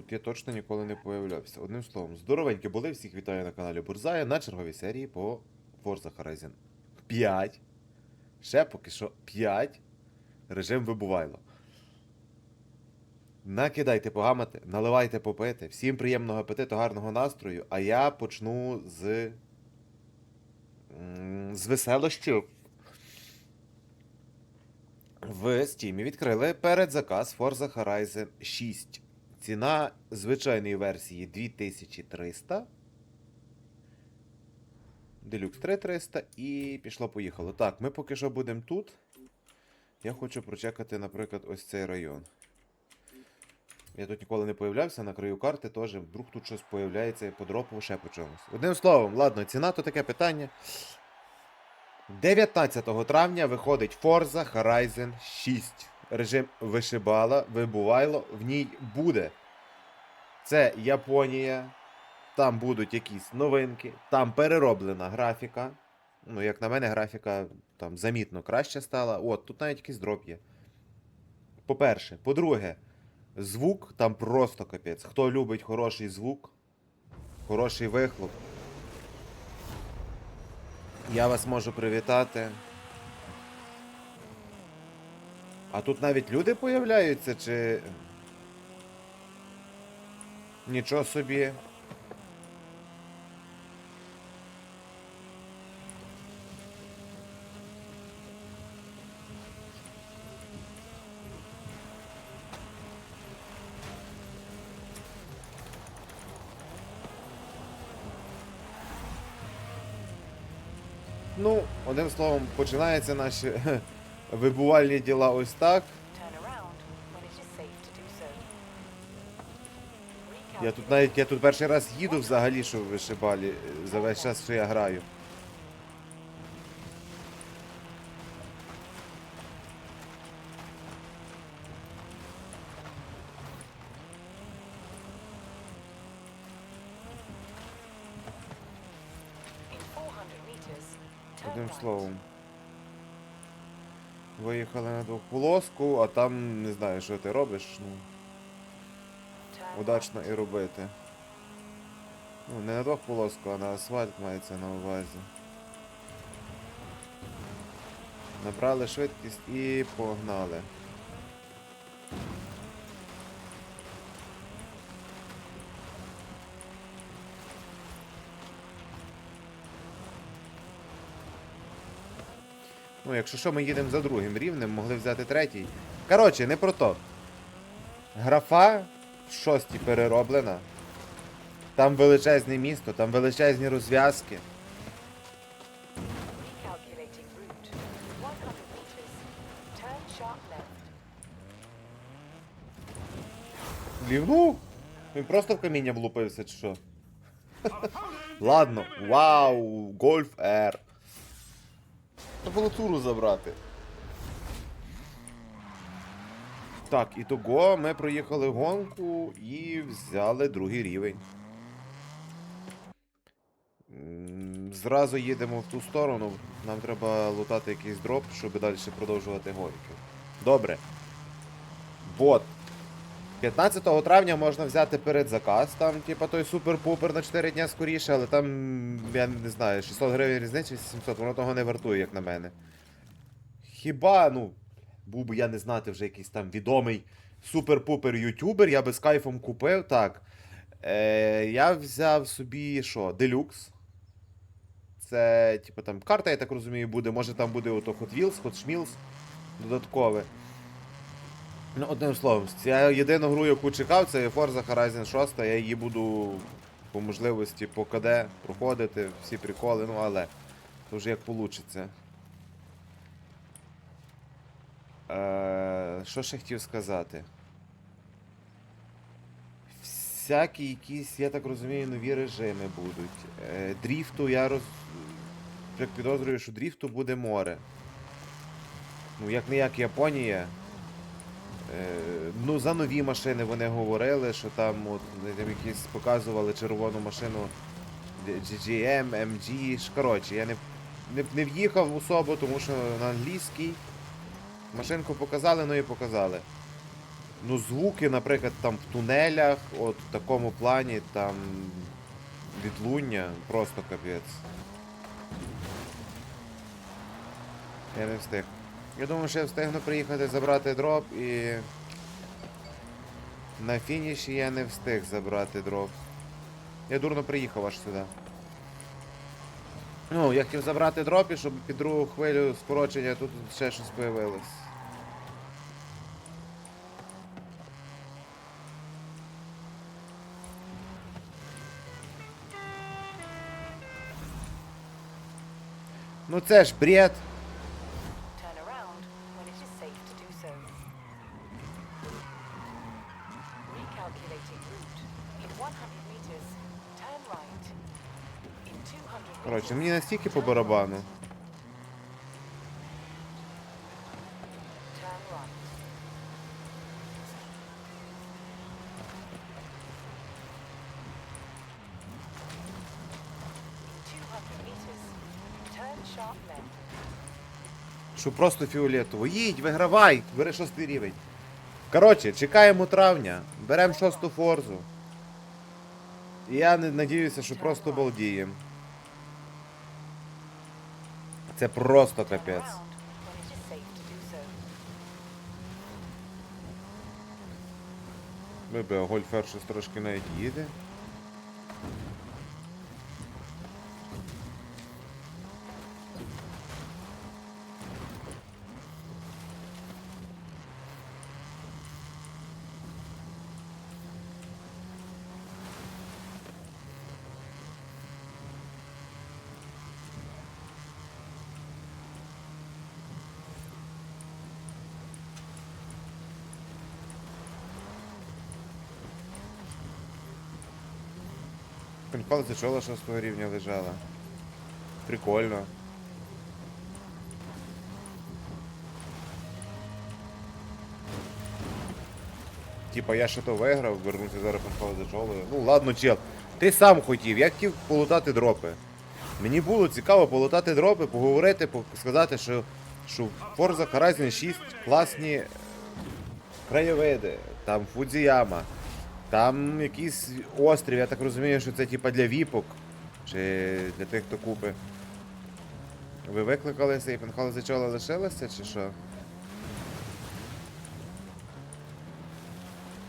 Тут я точно ніколи не появлявся. Одним словом, здоровенькі були, всіх вітаю на каналі Бурзая на черговій серії по Forza Horizon 5. Ще поки що 5. Режим вибувайло. Накидайте погамати, наливайте попити. Всім приємного апетиту, гарного настрою. А я почну з. з веселощів. В Steam відкрили передзаказ Forza Horizon 6. Ціна звичайної версії 2300. Deluxe 3300 і пішло-поїхало. Так, ми поки що будемо тут. Я хочу прочекати, наприклад, ось цей район. Я тут ніколи не появлявся, на краю карти теж. Вдруг тут щось появляється і по ще по чомусь. Одним словом, ладно, ціна то таке питання. 19 травня виходить Forza Horizon 6. Режим вишибала, вибувайло, в ній буде. Це Японія. Там будуть якісь новинки, там перероблена графіка. Ну, як на мене, графіка там замітно краще стала. От, тут навіть якийсь дроп є. По-перше. По-друге, звук там просто капець. Хто любить хороший звук, хороший вихлоп. Я вас можу привітати. А тут навіть люди появляються, чи. Нічого собі. Ну, одним словом, починаються наші вибувальні діла ось так. Я тут навіть я тут перший раз їду взагалі, що в вишибалі за весь час, що я граю. In 400 meters, turn Одним словом. Виїхали на двохполоску, а там не знаю, що ти робиш. Ну, удачно і робити. Ну, не на двохполоску, а на асфальт мається на увазі. Набрали швидкість і погнали. Ну, якщо що, ми їдемо за другим рівнем, могли взяти третій. Коротше, не про то. Графа в шостій перероблена. Там величезне місто, там величезні розв'язки. Recalculating route. 100 meters. Turn sharp left. Лівнув? Він просто в каміння влупився, чи що? Ладно, вау, Гольф R. Треба забрати. Так, і того ми проїхали гонку і взяли другий рівень. Зразу їдемо в ту сторону. Нам треба лутати якийсь дроп, щоб далі продовжувати гонки. Добре. Бот. 15 травня можна взяти передзаказ, там, типа той супер-пупер на 4 дня скоріше, але там, я не знаю, 600 гривень різниці, 700, воно того не вартує, як на мене. Хіба, ну, був би я не знати вже якийсь там відомий супер-пупер ютубер, я би з кайфом купив, так. Е, я взяв собі що, делюкс. Це, типу, там карта, я так розумію, буде. Може там буде ото Hot Wheels, Hot Schmills додаткове. Ну, одним словом, я єдину гру, яку чекав, це Forza Horizon 6, я її буду по можливості по КД проходити, всі приколи, ну але то вже як вийде. Що ще хотів сказати? Всякі якісь, я так розумію, нові режими будуть. Е, дріфту я роз... як підозрюю, що дріфту буде море. Ну, як не як Японія. Е, ну, за нові машини вони говорили, що там от, там якісь показували червону машину GGM, MG. Коротше, я не, не, не в'їхав особо, тому що на англійській. Машинку показали, ну і показали. Ну, звуки, наприклад, там в тунелях, от в такому плані, там відлуння, просто капець. Я не встиг. Я думаю, що я встигну приїхати забрати дроп і. На фініші я не встиг забрати дроп. Я дурно приїхав аж сюди. Ну, я хотів забрати дроп і щоб під другу хвилю скорочення тут ще щось появилось. Ну це ж бред. Turn around when it is safe to do so. Recalculating route. In 100 meters, turn right. In 200 Коротше, meters, мені настільки по барабану. right. Turn right. In 200 meters, turn sharp left. Що просто фіолетово. Їдь, вигравай! Бери шостий рівень. Коротше, чекаємо травня, беремо шосту форзу. І я не надіюся, що просто балдіємо. Це просто капець. Вибе, Гольфер щось трошки навіть їде. Це чола шостого рівня лежала. Прикольно. Типа я ще то виграв, вернуся зараз панфал за чолою. Ну ладно, чел. Ти сам хотів, я хотів полутати дропи. Мені було цікаво полутати дропи, поговорити, сказати, що, що Forza Horizon 6 класні краєвиди, там Фудзіяма, там якийсь острів, я так розумію, що це типа для віпок. Чи для тих, хто купить. Ви викликалися і пенхали за чола лишилися, чи що?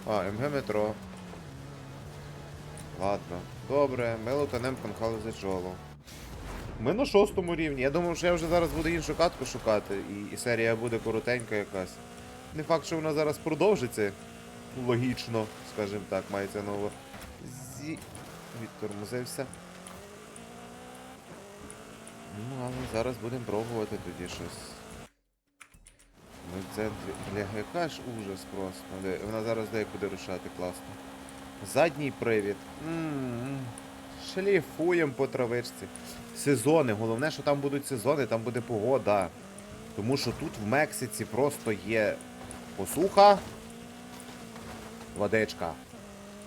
А, МГ метро. Ладно. Добре, ми лутанем чоло. Ми на шостому рівні. Я думав, що я вже зараз буду іншу катку шукати, і, і серія буде коротенька якась. Не факт, що вона зараз продовжиться. Логічно, скажімо так, мається на увазі. Зі... Відтормозився. Ну, але зараз будемо пробувати тоді щось. Ми в центрі. Бля, яка ж ужас просто. Вона зараз де буде рушати класно. Задній привід. М-м-м. Шліфуємо по травичці. Сезони. Головне, що там будуть сезони, там буде погода. Тому що тут в Мексиці просто є посуха, водичка.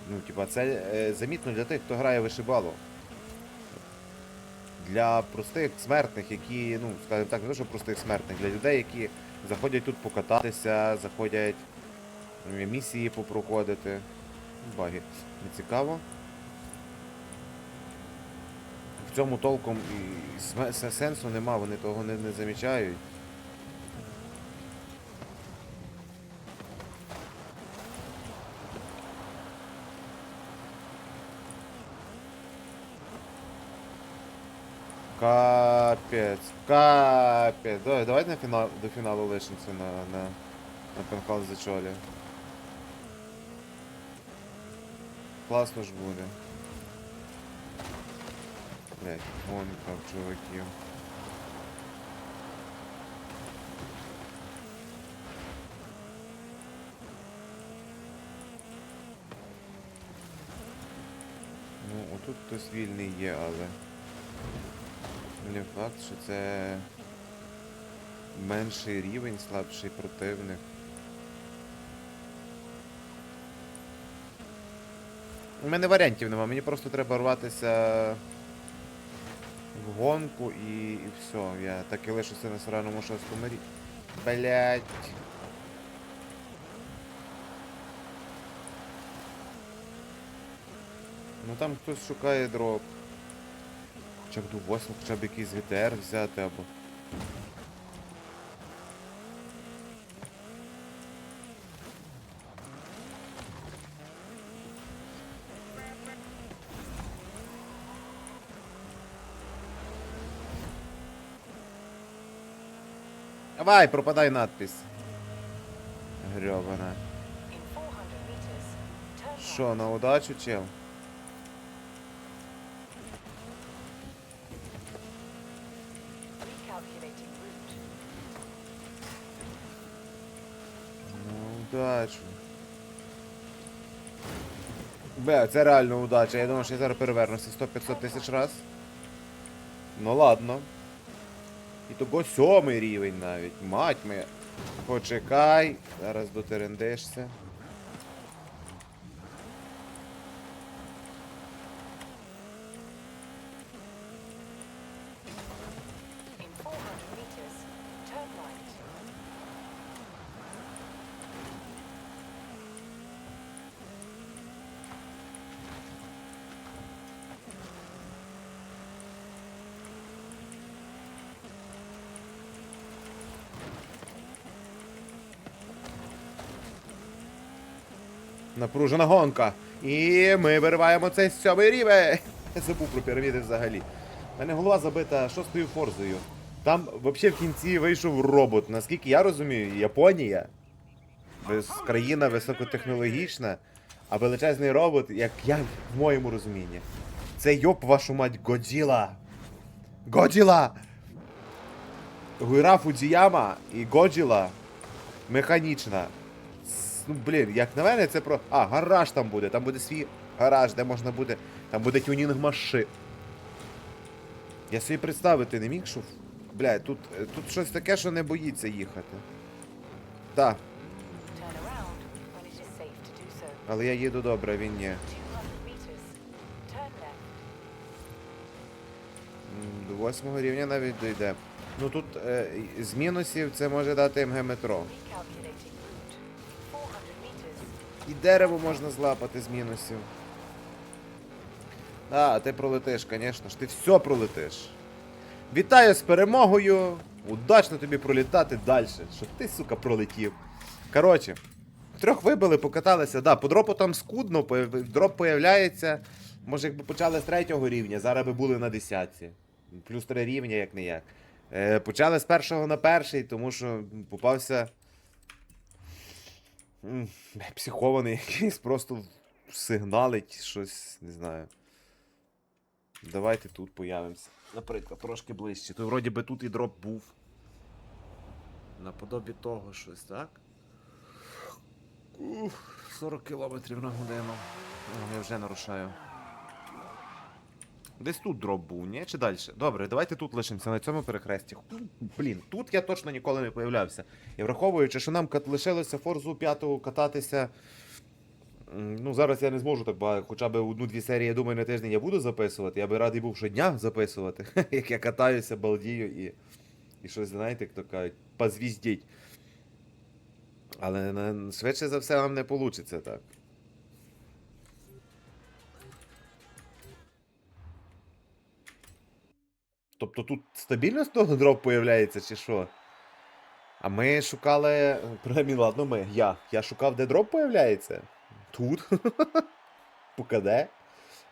Ну, типа, це е, замітно для тих, хто грає вишибало. Для простих смертних, які, ну, скажімо так, не то, що простих смертних, для людей, які заходять тут покататися, заходять місії попроходити. Баги. Не цікаво. В цьому толком і сенсу нема, вони того не, не замічають. Капець, капець. Давай, давай на фінал, до фіналу лишимося на, на, на пенхал за чолі. Класно ж буде. Блять, вон там чуваків. Ну, отут хтось вільний є, але. Не факт, що це менший рівень, слабший противник. У мене варіантів нема, мені просто треба рватися в гонку і і все. Я так і лишуся на сраному шостому рік. Блять. Ну там хтось шукає дроб. Хоча б до 8, хоча б якийсь ГТР взяти або. Давай, пропадай надпись. Грьобана. In 400 meters, turn right. Що, на удачу, чел? Удачу. Бля, це реально удача. Я думав, що я зараз перевернуся 100-500 тисяч раз. Ну ладно. І того сьомий рівень навіть. Мать моя. Почекай. Зараз дотерендишся. Напружена гонка. І ми вириваємо цей сьомий рівень. Я забув про піраміди взагалі. У мене голова забита шостою форзою. Там взагалі в кінці вийшов робот. Наскільки я розумію, Японія. Країна високотехнологічна, а величезний робот, як я в моєму розумінні. Це йоп вашу мать Годзіла. Годзіла! Гуйра Фудзіяма і Годзіла механічна. Ну, блін, як на мене, це про. А, гараж там буде, там буде свій гараж, де можна буде. Там буде тюнінг машин. Я собі представити не міг, що. Бля, тут, е, тут щось таке, що не боїться їхати. Так, але я їду добре, він ні. 200 meters, turn left. М, До восьмого рівня навіть дойде. Ну тут е, з мінусів це може дати МГ метро. І дерево можна злапати з мінусів. А, ти пролетиш, звісно ж, ти все пролетиш. Вітаю з перемогою! Удачно тобі пролітати далі, щоб ти, сука, пролетів. Коротше, трьох вибили, покаталися. Да, по дропу там скудно, дроп появляється. Може, якби почали з третього рівня, зараз би були на десятці. Плюс три рівня, як не як. Е, почали з першого на перший, тому що попався. Психований якийсь, просто сигналить щось, не знаю. Давайте тут появимося. Наприклад, трошки ближче. То вроді би тут і дроп був. Наподобі того щось, так? Ух, 40 кілометрів на годину. Я вже нарушаю. Десь тут дроп був, ні? Чи далі? Добре, давайте тут лишимося на цьому перехресті. Блін, тут я точно ніколи не появлявся. І враховуючи, що нам лишилося Форзу 5 кататися. Ну, зараз я не зможу так багато, хоча б одну-дві серії, я думаю, на тиждень я буду записувати. Я би радий був щодня записувати, як я катаюся, балдію і. І щось, знаєте, як то кажуть, позвіздіть. Але швидше за все вам не вийде так. Тобто тут стабільно з того дроп появляється, чи що? А ми шукали. Принаймні, ладно, ми. Я. Я шукав, де дроп появляється. Тут. По КД.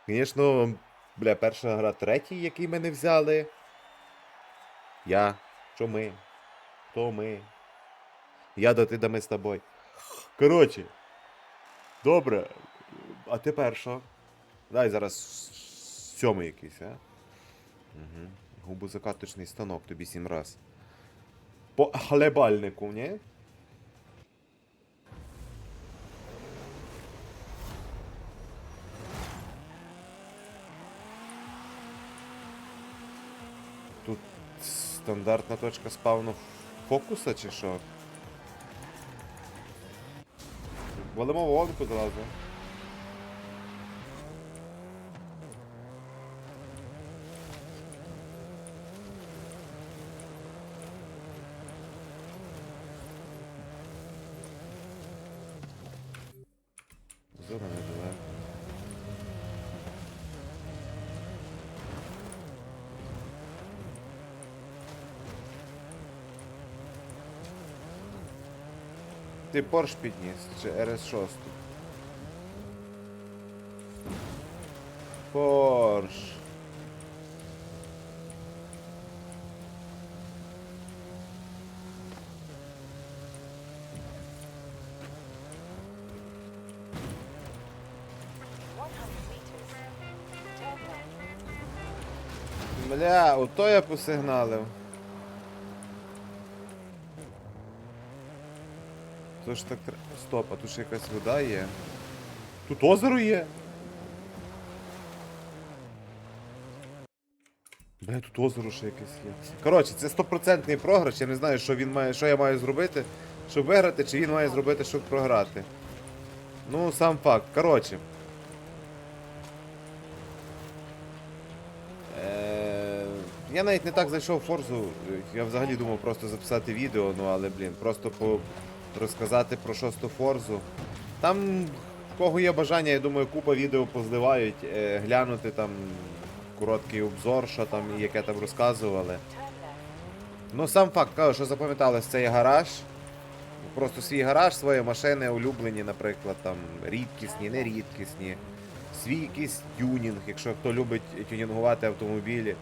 Звісно, бля, перша гра третій, який ми не взяли. Я. Що ми? Хто ми? Я да ти да ми з тобою. Коротше. Добре. А тепер що? Дай зараз сьомий якийсь, а? Угу. Губозакаточний станок тобі сім раз. По хлебальнику, ні? Тут стандартна точка спавну фокуса чи що? Валимо вогонку зразу. Зона недалеко. Ти Порш підніс чи RS6? Порш. Бля, ото я посигналив. То ж так тр- Стоп, а тут ще якась вода є. Тут озеро є. Бля, тут озеро ще якесь є. Коротше, це стопроцентний програш. Я не знаю, що він має, що я маю зробити, щоб виграти, чи він має зробити, щоб програти. Ну, сам факт. Коротше. Е, Я навіть не так зайшов в Форзу. Я взагалі думав просто записати відео, ну але, блін, просто по розказати про шосту Форзу. Там, в кого є бажання, я думаю, купа відео позливають, е, глянути там короткий обзор, що там і яке там розказували. Ну, сам факт, кажу, що запам'яталось, це є гараж. Просто свій гараж, свої машини улюблені, наприклад, там рідкісні, не рідкісні. Свій якийсь тюнінг, якщо хто любить тюнінгувати автомобілі.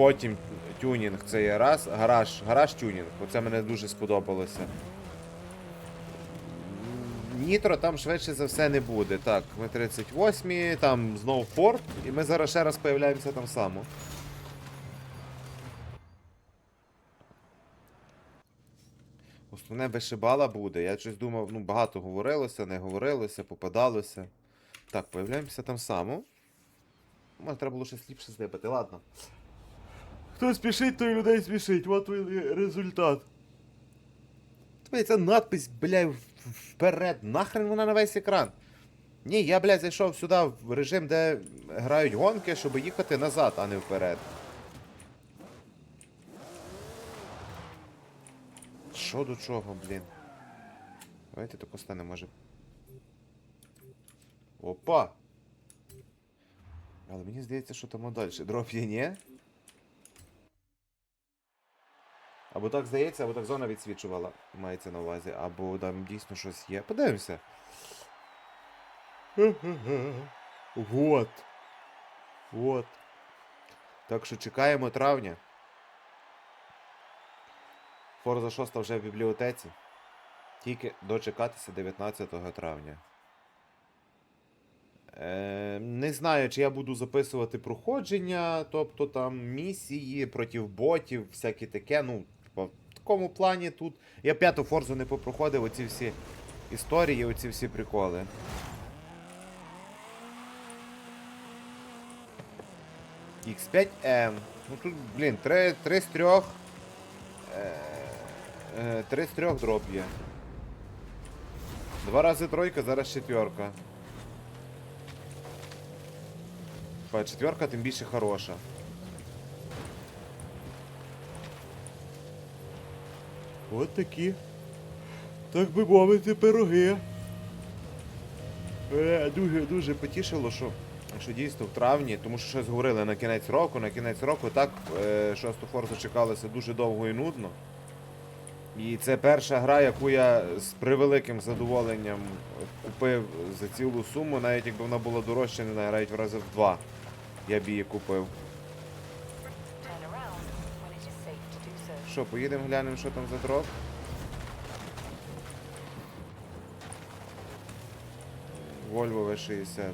Потім тюнінг це є раз, гараж, гараж тюнінг. Оце мене дуже сподобалося. Нітро там швидше за все не буде. Так, ми 38, там знову Форд, і ми зараз ще раз появляємося там само. Основне вишибала буде. Я щось думав, ну багато говорилося, не говорилося, попадалося. Так, появляємося там само. Може, треба було щось ліпше здибати, ладно. Хто спішить, той людей спішить. От він результат. Тобі ця надпись, бля, вперед. Нахрен вона на весь екран. Ні, я, блядь, зайшов сюди в режим, де грають гонки, щоб їхати назад, а не вперед. Що до чого, блін? Давайте тако стане, може. Опа! Але мені здається, що там далі. Дроп є, ні? Або так здається, або так зона відсвічувала, мається на увазі, або там дійсно щось є. Подивимося. Вот. Вот. Так що чекаємо травня. Форза 6 вже в бібліотеці. Тільки дочекатися 19 травня. Е, не знаю, чи я буду записувати проходження, тобто там місії проти ботів, всяке таке. Ну, типа, в такому плані тут. Я п'яту форзу не попроходив, оці всі історії, оці всі приколи. X5M. Ну тут, блін, 3, 3 з 3. Е, Три з трьох дроп є. Два рази тройка, зараз четверка. Четверка тим більше хороша. От такі. Так би мовити, пироги. Е, дуже дуже потішило, що, що дійсно в травні, тому що щось говорили на кінець року, на кінець року так е, шосту форсу чекалося дуже довго і нудно. І це перша гра, яку я з превеликим задоволенням купив за цілу суму, навіть якби вона була дорожча, не знаю, навіть в рази в два. Я б її купив. Turn around when it is safe to do so. Що, поїдемо глянемо, що там за дроп? Volvo V60.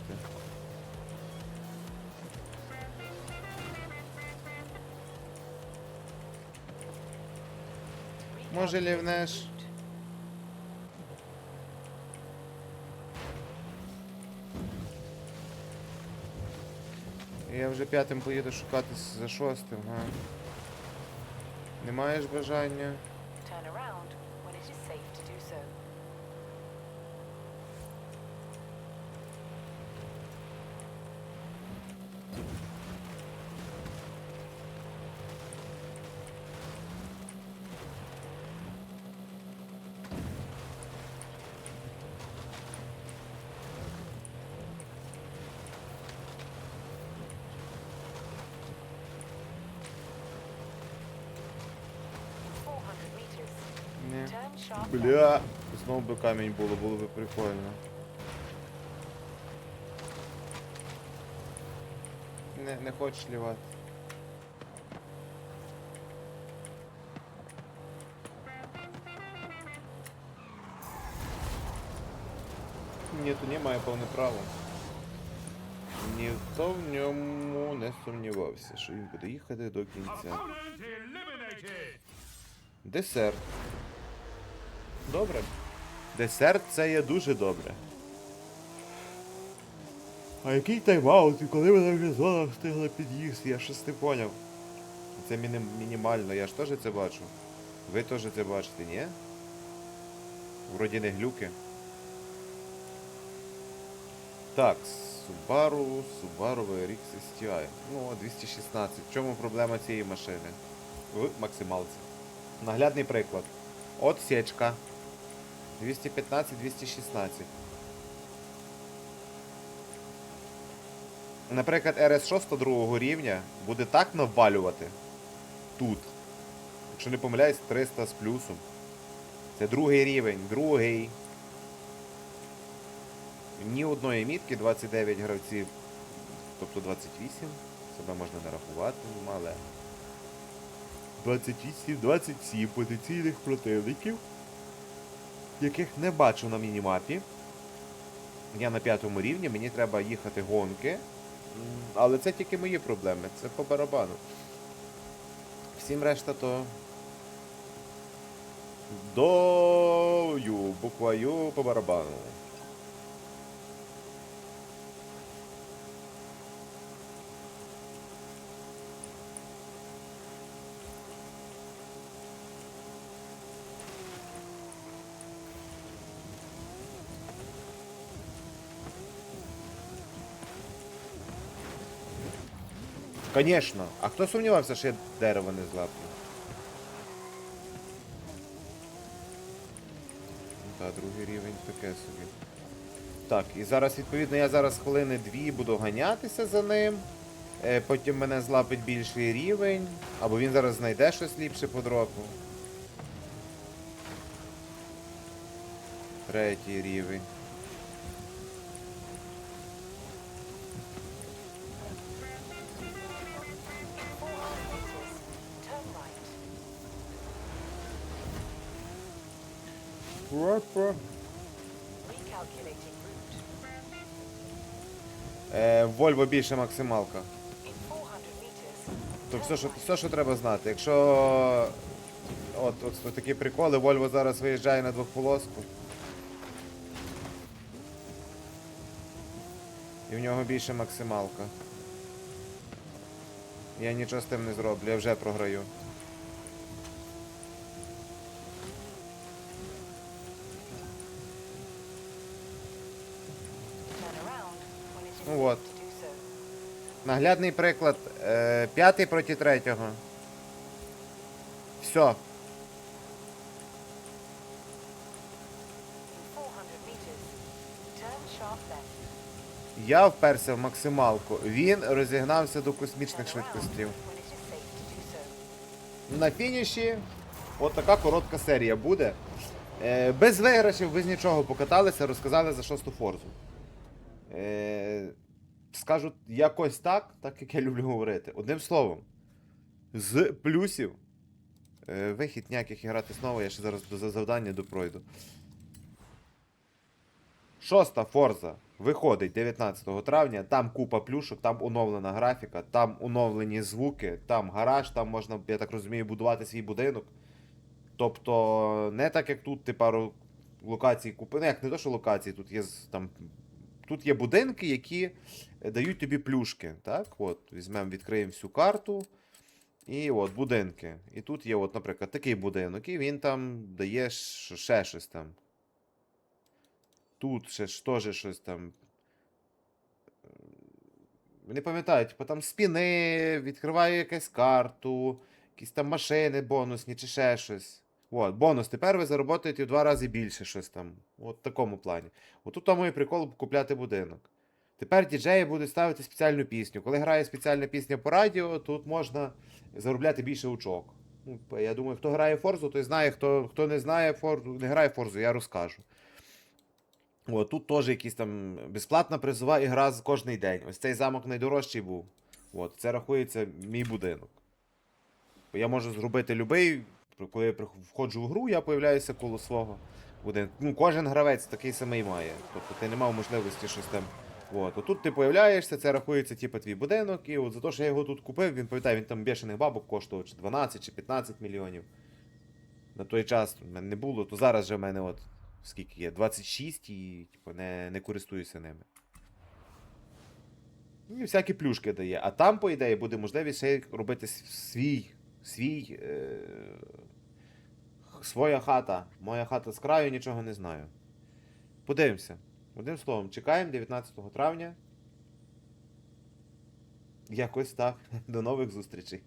Може лівнеш? Я вже п'ятим поїду шукати за шостим, га? Не маєш бажання? Turn around when it is safe to Бля, знову би камінь було, було би прикольно. Не, не хочеш лівати. Ні, то не має повне право. Ніхто в ньому не сумнівався, що він буде їхати до кінця. Десерт. Добре. Десерт це є дуже добре. А який тайм-аут, і коли вона вже зона встигла під'їсти, я щось не поняв. Це міні- мінімально, я ж теж це бачу. Ви теж це бачите, ні? Вроді не глюки. Так, Subaru, Subaru VRX STI. Ну, 216. В чому проблема цієї машини? В максималці. Наглядний приклад. От сечка. 215-216. Наприклад, RS6 другого рівня буде так навалювати тут. Якщо не помиляюсь, 300 з плюсом. Це другий рівень, другий. Ні одної мітки 29 гравців, тобто 28. Себе можна не рахувати, але. 28-27 потенційних противників, яких не бачу на мінімапі. Я на п'ятому рівні, мені треба їхати гонки. Але це тільки мої проблеми, це по барабану. Всім решта то. Дою, буквою по барабану. Конечно. А хто сумнівався, що я дерево не злаплю? Та, другий рівень таке собі. Так, і зараз, відповідно, я зараз хвилини дві буду ганятися за ним. Е, потім мене злапить більший рівень. Або він зараз знайде щось ліпше по дропу. Третій рівень. Е, Вольво більше максималка. In 400 meters, То все, що, все, що треба знати. Якщо от, от, от такі приколи, Вольво зараз виїжджає на двохполоску. І в нього більше максималка. Я нічого з тим не зроблю, я вже програю. So. Наглядний приклад. Е, п'ятий проти третього. Все. In 400 meters, turn sharp left. Я вперся в максималку. Він розігнався до космічних швидкостей. На фініші от така коротка серія буде. Е, без виграшів, без нічого покаталися, розказали за шосту форзу. Скажу якось так, так як я люблю говорити. Одним словом, з плюсів. Е, вихід ніяких грати знову, я ще зараз до за завдання допройду. Шоста форза виходить 19 травня, там купа плюшок, там оновлена графіка, там оновлені звуки, там гараж, там можна, я так розумію, будувати свій будинок. Тобто, не так як тут, ти пару локацій купив. Ну, як не то, що локації, тут є там. Тут є будинки, які е, дають тобі плюшки. Так, от, візьмемо, відкриємо всю карту. І от будинки. І тут є, от, наприклад, такий будинок, і він там дає ще щось там. Тут ще теж щось там. Не пам'ятаю, типу там спіни, відкриваю якусь карту, якісь там машини бонусні чи ще щось. От, бонус. Тепер ви заработаєте в два рази більше щось там. От в такому плані. Отут тому і прикол купляти будинок. Тепер діджеї будуть ставити спеціальну пісню. Коли грає спеціальна пісня по радіо, тут можна заробляти більше очок. Ну, я думаю, хто грає Форзу, той знає, хто, хто не знає Форзу, не грає Форзу, я розкажу. О, тут теж якісь там безплатна призова ігра з кожний день. Ось цей замок найдорожчий був. От, це рахується мій будинок. Я можу зробити любий, коли я входжу в гру, я появляюся коло свого будинку. Ну, кожен гравець такий самий має. Тобто ти не мав можливості щось там. От, отут ти появляєшся, це рахується типу, твій будинок, і от за те, що я його тут купив, він пам'ятає, він там бешених бабок коштував чи 12 чи 15 мільйонів. На той час в мене не було, то зараз же в мене от скільки є? 26 і типу, не, не користуюся ними. І всякі плюшки дає. А там, по ідеї, буде можливість ще робити свій. свій е... своя хата. Моя хата з краю, нічого не знаю. Подивимося. Одним словом, чекаємо 19 травня. Якось так. До нових зустрічей.